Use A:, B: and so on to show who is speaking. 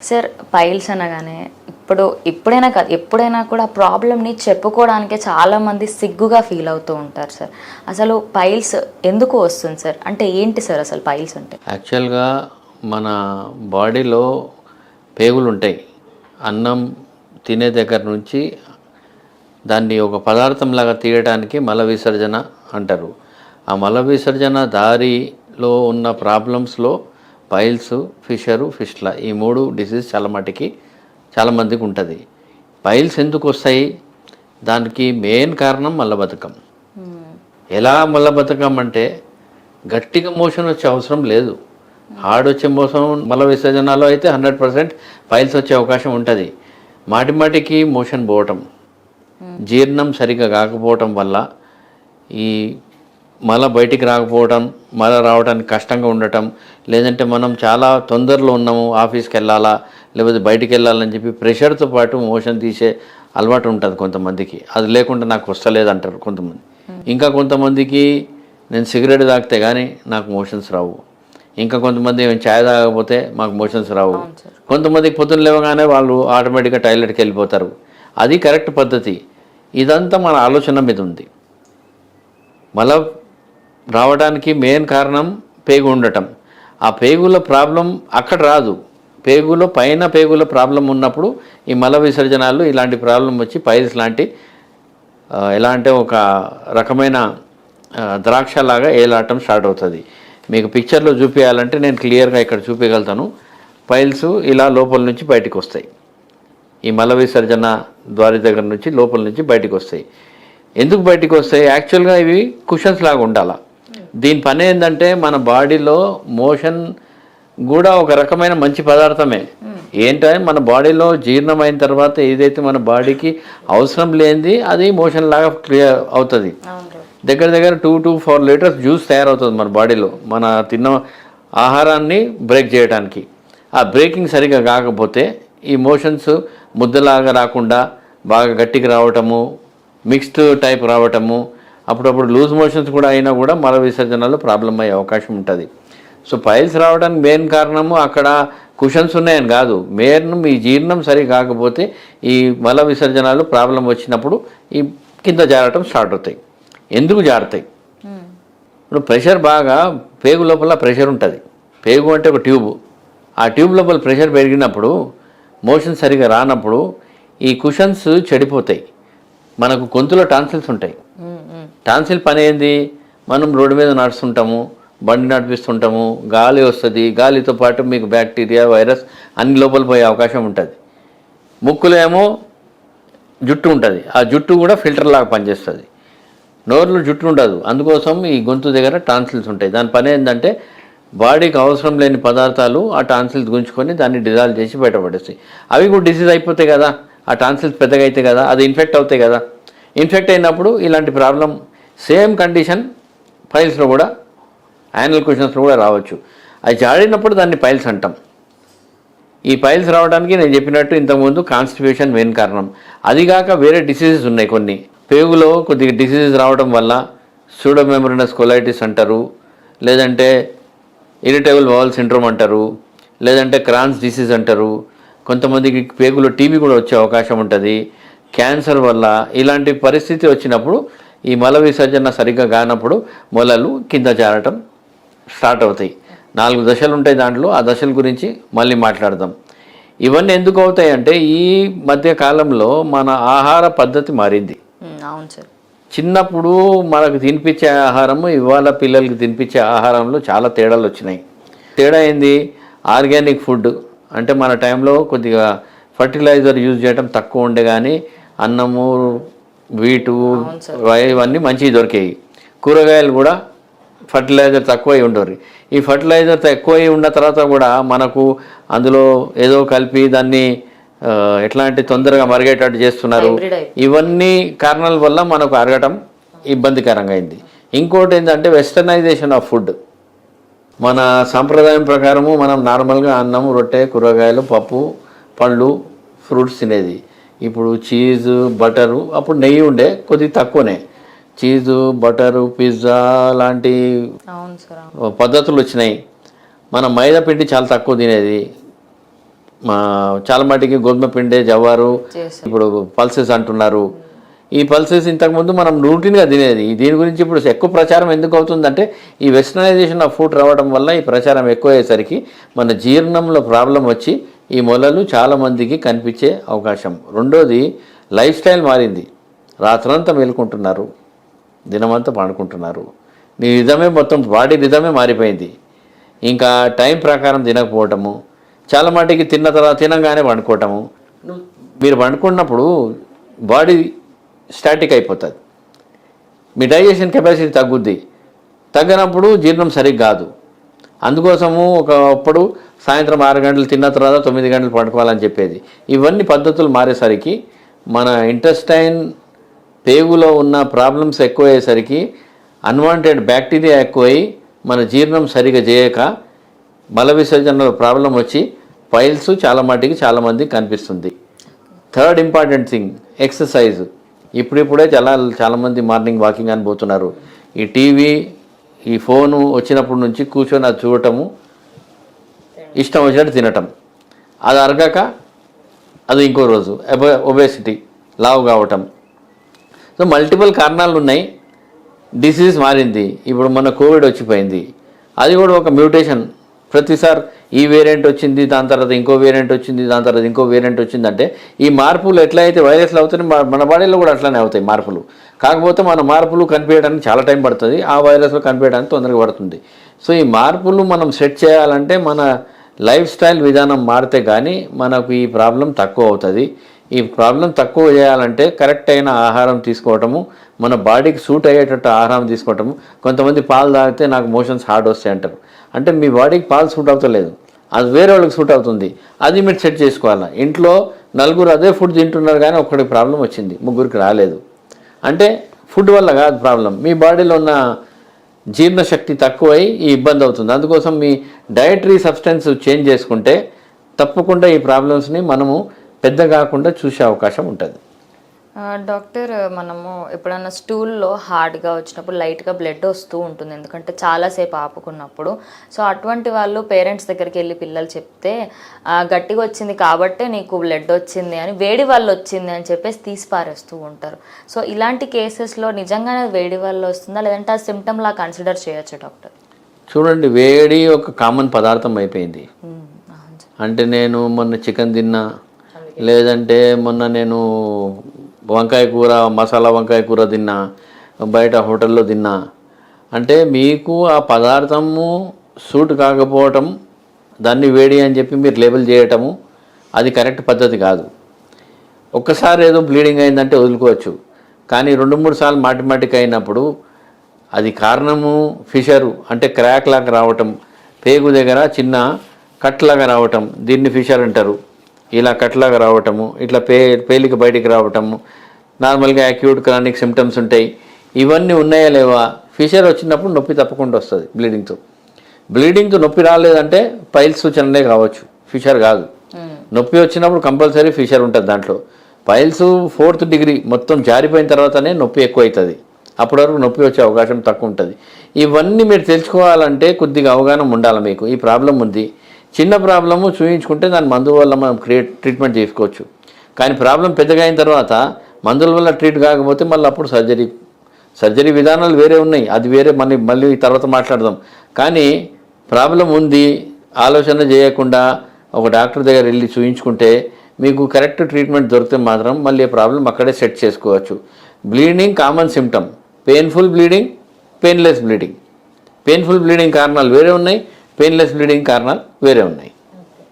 A: Sir piles అనగానే ఇప్పుడు ఇప్పుడైనా కాదు ఎప్పుడైనా కూడా ఆ ప్రాబ్లమ్ని చెప్పుకోవడానికే చాలామంది సిగ్గుగా ఫీల్ అవుతూ ఉంటారు సార్. అసలు పైల్స్ ఎందుకు వస్తుంది సార్? అంటే ఏంటి సార్ అసలు పైల్స్ అంటే?
B: యాక్చువల్గా మన బాడీలో పేగులు ఉంటాయి అన్నం తినే దగ్గర నుంచి దాన్ని ఒక పదార్థంలాగా తీయడానికి మల విసర్జన అంటారు. ఆ మల విసర్జన దారిలో ఉన్న ప్రాబ్లమ్స్లో పైల్స్ ఫిషరు ఫిష్ల ఈ మూడు డిసీజ్ చాలా మటుకి చాలా మందికి ఉంటుంది. పైల్స్ ఎందుకు వస్తాయి? దానికి మెయిన్ కారణం మలబద్ధకం ఎలా మలబద్ధకం అంటే గట్టిగా మోషన్ వచ్చే అవసరం లేదు. హార్డ్ వచ్చే మోసం మల విసర్జనలో అయితే హండ్రెడ్ పర్సెంట్ పైల్స్ వచ్చే అవకాశం ఉంటుంది. మాటి మాటికి మోషన్ పోవటం జీర్ణం సరిగా కాకపోవటం వల్ల ఈ మల బయటికి రాకపోవటం మల రావడానికి కష్టంగా ఉండటం లేదంటే మనం చాలా తొందరలో ఉన్నాము ఆఫీస్కి వెళ్ళాలా లేకపోతే బయటికి వెళ్ళాలని చెప్పి ప్రెషర్తో పాటు మోషన్ తీసే అలవాటు ఉంటుంది కొంతమందికి. అది లేకుండా నాకు వస్తలేదు అంటారు కొంతమంది ఇంకా కొంతమందికి నేను సిగరెట్ తాగితే కానీ నాకు మోషన్స్ రావు. ఇంకా కొంతమంది ఏమైనా ఛాయ్ తాగకపోతే మాకు మోషన్స్ రావు. కొంతమందికి పొద్దున్న లేవగానే వాళ్ళు ఆటోమేటిక్గా టాయిలెట్కి వెళ్ళిపోతారు. అది కరెక్ట్ పద్ధతి. ఇదంతా మన ఆలోచన మీద ఉంది. మల రావడానికి మెయిన్ కారణం పేగు ఉండటం. ఆ పేగుల ప్రాబ్లం అక్కడ రాదు. పేగులో పైన పేగుల ప్రాబ్లం ఉన్నప్పుడు ఈ మల విసర్జనాలు ఇలాంటి ప్రాబ్లం వచ్చి పైల్స్ లాంటి ఎలా అంటే ఒక రకమైన ద్రాక్ష ద్రాక్షలాగా ఏలాటం స్టార్ట్ అవుతుంది. మీకు పిక్చర్లో చూపించాలంటే నేను క్లియర్గా ఇక్కడ చూపించగలుగుతాను పైల్స్ ఇలా లోపల నుంచి బయటకు వస్తాయి ఈ మల విసర్జన ద్వారి దగ్గర నుంచి లోపల నుంచి బయటికి వస్తాయి ఎందుకు బయటికి వస్తాయి యాక్చువల్గా ఇవి కుషన్స్ లాగా ఉండాలా. దీని పని ఏంటంటే మన బాడీలో మోషన్ కూడా ఒక రకమైన మంచి పదార్థమే. ఏంటంటే మన బాడీలో జీర్ణమైన తర్వాత ఏదైతే మన బాడీకి అవసరం లేనిది అది మోషన్ లాగా క్లియర్ అవుతుంది. దగ్గర దగ్గర two to four litres juice తయారవుతుంది మన బాడీలో. మన తిన్న ఆహారాన్ని బ్రేక్ చేయడానికి ఆ బ్రేకింగ్ సరిగా కాకపోతే ఈ మోషన్స్ ముద్దలాగా రాకుండా బాగా గట్టికి రావటము మిక్స్డ్ టైప్ రావటము అప్పుడప్పుడు లూజ్ మోషన్స్ కూడా అయినా కూడా మల విసర్జనలో ప్రాబ్లం అయ్యే అవకాశం ఉంటుంది. సో పైల్స్ రావడానికి మెయిన్ కారణము అక్కడ కుషన్స్ ఉన్నాయని కాదు. మెయిన్ మీ జీర్ణం సరి కాకపోతే ఈ మల విసర్జనాలు ప్రాబ్లం వచ్చినప్పుడు ఈ కింద జారటం స్టార్ట్ అవుతాయి. ఎందుకు జారుతాయి? ఇప్పుడు ప్రెషర్ బాగా పేగు లోపల ప్రెషర్ ఉంటుంది. పేగు అంటే ఒక ట్యూబ్. ఆ ట్యూబ్ లోపల ప్రెషర్ పెరిగినప్పుడు మోషన్ సరిగా రానప్పుడు ఈ కుషన్స్ చెడిపోతాయి. మనకు గొంతులో టాన్సిల్స్ ఉంటాయి. టాన్సిల్ పని ఏంది? మనం రోడ్డు మీద నడుస్తుంటాము బండి నడిపిస్తుంటాము గాలి వస్తుంది గాలితో పాటు మీకు బ్యాక్టీరియా వైరస్ అన్ని లోపల పోయే అవకాశం ఉంటుంది. ముక్కులో ఏమో జుట్టు ఉంటుంది. ఆ జుట్టు కూడా ఫిల్టర్ లాగా పనిచేస్తుంది. నోరులో జుట్టు ఉండదు. అందుకోసం ఈ గొంతు దగ్గర టాన్సిల్స్ ఉంటాయి. దాని పని ఏంటంటే బాడీకి అవసరం లేని పదార్థాలు ఆ టాన్సిల్స్ గుంజుకొని దాన్ని డిజాల్వ్ చేసి బయటపడేస్తాయి అవి కూడా డిసీజ్ అయిపోతాయి కదా. ఆ టాన్సిల్స్ పెద్దగా అవుతాయి కదా. అది ఇన్ఫెక్ట్ అవుతాయి కదా. ఇన్ఫెక్ట్ అయినప్పుడు ఇలాంటి ప్రాబ్లం సేమ్ కండిషన్ ఫైల్స్లో కూడా యాన్యువల్ క్వశ్చన్స్లో కూడా రావచ్చు. అది జాడినప్పుడు దాన్ని పైల్స్ అంటాం. ఈ పైల్స్ రావడానికి నేను చెప్పినట్టు ఇంతకుముందు కాన్స్టిపేషన్ మెయిన్ కారణం. అదిగాక వేరే డిసీజెస్ ఉన్నాయి కొన్ని. పేగులో కొద్దిగా డిసీజెస్ రావడం వల్ల సూడోమెమరినస్ కొలైటిస్ అంటారు లేదంటే ఇరిటేబుల్ బవల్ సిండ్రోమ్ అంటారు లేదంటే క్రాన్స్ డిసీజ్ అంటారు. కొంతమందికి పేగులో టీబీ కూడా వచ్చే అవకాశం ఉంటుంది. క్యాన్సర్ వల్ల ఇలాంటి పరిస్థితి వచ్చినప్పుడు ఈ మల విసర్జన సరిగ్గా కానప్పుడు మొలలు కింద జారటం స్టార్ట్ అవుతాయి. నాలుగు దశలు ఉంటాయి దాంట్లో ఆ దశల గురించి మళ్ళీ మాట్లాడదాం. ఇవన్నీ ఎందుకు అవుతాయి అంటే ఈ మధ్య కాలంలో మన ఆహార పద్ధతి మారింది.
A: అవును సార్.
B: చిన్నప్పుడు మనకు తినిపించే ఆహారము ఇవాళ పిల్లలకి తినిపించే ఆహారంలో చాలా తేడాలు వచ్చినాయి. తేడా ఏంది? Organic food. అంటే మన టైంలో కొద్దిగా ఫర్టిలైజర్ యూజ్ చేయడం తక్కువ ఉండే కానీ అన్నము వీటు ఇవన్నీ మంచివి దొరికాయి. కూరగాయలు కూడా ఫర్టిలైజర్ తక్కువ అయి ఉండరు ఈ ఫర్టిలైజర్ తక్కువ అయి ఉన్న తర్వాత కూడా మనకు అందులో ఏదో కలిపి దాన్ని ఎట్లాంటి తొందరగా మరిగేటట్టు చేస్తున్నారు. ఇవన్నీ కారణాల వల్ల మనకు అరగటం ఇబ్బందికరంగా అయింది ఇంకోటి ఏంటంటే వెస్టర్నైజేషన్ ఆఫ్ ఫుడ్ మన సాంప్రదాయం ప్రకారము మనం నార్మల్గా అన్నం రొట్టె కూరగాయలు పప్పు పండ్లు ఫ్రూట్స్ తినేది. ఇప్పుడు చీజ్ బటరు అప్పుడు నెయ్యి ఉండే కొద్దిగా తక్కువనే. చీజు బటరు పిజ్జా లాంటి. పద్ధతులు వచ్చినాయి. మన మైదా పిండి చాలా తక్కువ తినేది. మా చాలా మటుకి గోధుమ పిండి జవ్వారు. ఇప్పుడు పల్సెస్ అంటున్నారు. ఈ పల్సెస్ ఇంతకుముందు మనం రూటీన్గా తినేది. దీని గురించి ఇప్పుడు ఎక్కువ ప్రచారం ఎందుకు అవుతుందంటే ఈ వెస్టర్నైజేషన్ ఆఫ్ ఫుడ్ రావడం వల్ల ఈ ప్రచారం ఎక్కువ అయ్యేసరికి మన జీర్ణంలో ప్రాబ్లం వచ్చి ఈ మొలలు చాలామందికి కనిపించే అవకాశం. రెండోది లైఫ్ స్టైల్ మారింది. రాత్రంతా మేలుకుంటున్నారు. దినమంతా పండుకుంటున్నారు. నీ రిధమే మొత్తం బాడీ రిధమే మారిపోయింది. ఇంకా టైం ప్రకారం తినకపోవటము చాలా మటుకి తిన్న తర్వాత తినగానే పండుకోవటము. మీరు పండుకున్నప్పుడు బాడీ స్టాటిక్ అయిపోతుంది. మీ డైజెషన్ కెపాసిటీ తగ్గుద్ది. తగ్గినప్పుడు జీర్ణం సరిగ్గా కాదు అందుకోసము ఒకప్పుడు సాయంత్రం ఆరు గంటలు తిన్న తర్వాత తొమ్మిది గంటలు పడుకోవాలని చెప్పేది. ఇవన్నీ పద్ధతులు మారేసరికి మన ఇంటెస్టైన్ పేగులో ఉన్న ప్రాబ్లమ్స్ ఎక్కువయ్యేసరికి అన్వాంటెడ్ బ్యాక్టీరియా ఎక్కువై మన జీర్ణం సరిగా చేయక మల విసర్జనలో ప్రాబ్లం వచ్చి పైల్స్ చాలా మటుకి చాలామంది కనిపిస్తుంది. Third important thing exercise. ఇప్పుడిప్పుడే చాలా చాలామంది మార్నింగ్ వాకింగ్ అని పోతున్నారు. ఈ టీవీ ఈ ఫోను వచ్చినప్పటి నుంచి కూర్చొని అది చూడటము ఇష్టం వచ్చినట్టు తినటం. అది అరగక అది ఇంకో రోజు. ఒబేసిటీ లావు కావటం. సో మల్టిపుల్ కారణాలు ఉన్నాయి. డిసీజ్ మారింది. ఇప్పుడు మన కోవిడ్ వచ్చిపోయింది. అది కూడా ఒక మ్యూటేషన్ ప్రతిసారి ఈ వేరియంట్ వచ్చింది దాని తర్వాత ఇంకో వేరియంట్ వచ్చింది దాని తర్వాత ఇంకో వేరియంట్ వచ్చిందంటే ఈ మార్పులు ఎట్లా అయితే వైరస్లు అవుతాయి మన బాడీలో కూడా అట్లానే అవుతాయి మార్పులు. కాకపోతే మన మార్పులు కనిపించడానికి చాలా టైం పడుతుంది. ఆ వైరస్లు కనిపించడానికి తొందరగా పడుతుంది. సో ఈ మార్పులు మనం సెట్ చేయాలంటే మన లైఫ్ స్టైల్ విధానం మారితే కానీ మనకు ఈ ప్రాబ్లం తక్కువ అవుతుంది. ఈ ప్రాబ్లం తక్కువ చేయాలంటే కరెక్ట్ అయిన ఆహారం తీసుకోవటము మన బాడీకి సూట్ అయ్యేటట్టు ఆహారం తీసుకోవటము కొంతమంది పాలు తాగితే నాకు మోషన్స్ హార్డ్ వస్తాయి అంటారు. అంటే మీ బాడీకి పాలు సూట్ అవుతలేదు. అది వేరే వాళ్ళకి సూట్ అవుతుంది. అది మీరు సెట్ చేసుకోవాలి? ఇంట్లో నలుగురు అదే ఫుడ్ తింటున్నారు కానీ ఒక్కడికి ప్రాబ్లం వచ్చింది. ముగ్గురికి రాలేదు. అంటే ఫుడ్ వల్ల కాదు ప్రాబ్లం. మీ బాడీలో ఉన్న జీర్ణశక్తి తక్కువై ఈ ఇబ్బంది అవుతుంది. అందుకోసం మీ డయటరీ సబ్స్టెన్స్ చేంజ్ చేసుకుంటే తప్పకుండా ఈ ప్రాబ్లమ్స్ని మనము పెద్ద కాకుండా చూసే అవకాశం ఉంటుంది.
A: డాక్టర్ మనము ఎప్పుడన్నా స్టూల్లో హార్డ్గా వచ్చినప్పుడు లైట్గా బ్లడ్ వస్తూ ఉంటుంది. ఎందుకంటే చాలాసేపు ఆపుకున్నప్పుడు. సో అటువంటి వాళ్ళు పేరెంట్స్ దగ్గరికి వెళ్ళి పిల్లలు చెప్తే "ఆ, గట్టిగా వచ్చింది కాబట్టే నీకు బ్లడ్ వచ్చింది అని వేడి వల్ల వచ్చింది అని చెప్పేసి తీసి పారేస్తూ ఉంటారు. సో ఇలాంటి కేసెస్లో నిజంగానే వేడి వల్ల వస్తుందా? లేదంటే ఆ సిమ్టమ్లా కన్సిడర్ చేయొచ్చు డాక్టర్?
B: చూడండి వేడి ఒక కామన్ పదార్థం అయిపోయింది. అంటే నేను మొన్న చికెన్ తిన్నా. లేదంటే మొన్న నేను వంకాయ కూర మసాలా వంకాయ కూర తిన్నా బయట హోటల్లో తిన్నా. అంటే మీకు ఆ పదార్థము సూట్ కాకపోవటం దాన్ని వేడి అని చెప్పి మీరు లేబుల్ చేయటము అది కరెక్ట్ పద్ధతి కాదు. ఒక్కసారి ఏదో బ్లీడింగ్ అయిందంటే వదులుకోవచ్చు. కానీ రెండు మూడు సార్లు మాటిమాటికి అయినప్పుడు అది కారణము ఫిషరు అంటే క్రాక్ లాగా రావటం పేగు దగ్గర చిన్న కట్ లాగా రావటం దీన్ని ఫిషర్ అంటారు. ఇలా కట్ లాగా రావటము ఇట్లా పే పేలిక బయటికి రావటము నార్మల్గా అక్యూట్ క్రానిక్ సిమ్టమ్స్ ఉంటాయి. ఇవన్నీ ఉన్నాయా లేవా? ఫిషర్ వచ్చినప్పుడు నొప్పి తప్పకుండా వస్తుంది బ్లీడింగ్తో. బ్లీడింగ్తో నొప్పి రాలేదంటే పైల్స్ సూచనలే కావచ్చు. ఫిషర్ కాదు. నొప్పి వచ్చినప్పుడు కంపల్సరీ ఫిషర్ ఉంటుంది దాంట్లో. పైల్స్ ఫోర్త్ డిగ్రీ మొత్తం జారిపోయిన తర్వాతనే నొప్పి ఎక్కువ అవుతుంది అప్పటి వరకు నొప్పి వచ్చే అవకాశం తక్కువ ఉంటుంది. ఇవన్నీ మీరు తెలుసుకోవాలంటే కొద్దిగా అవగాహన ఉండాలి మీకు. ఈ ప్రాబ్లం ఉంది. చిన్న ప్రాబ్లము చూయించుకుంటే దాని మందు వల్ల మనం క్రియేట్ ట్రీట్మెంట్ చేసుకోవచ్చు. కానీ ప్రాబ్లం పెద్దగా అయిన తర్వాత మందుల వల్ల ట్రీట్ కాకపోతే మళ్ళీ అప్పుడు సర్జరీ సర్జరీ విధానాలు వేరే ఉన్నాయి. అది వేరే మళ్ళీ మళ్ళీ తర్వాత మాట్లాడదాం. కానీ ప్రాబ్లం ఉంది ఆలోచన చేయకుండా ఒక డాక్టర్ దగ్గర వెళ్ళి చూయించుకుంటే మీకు కరెక్ట్ ట్రీట్మెంట్ దొరికితే మాత్రం మళ్ళీ ఆ ప్రాబ్లం అక్కడే సెట్ చేసుకోవచ్చు. Bleeding common symptom painful bleeding painless bleeding. Painful bleeding కారణాలు వేరే ఉన్నాయి. పెయిన్లెస్ బ్లీడింగ్ కారణాలు వేరే ఉన్నాయి.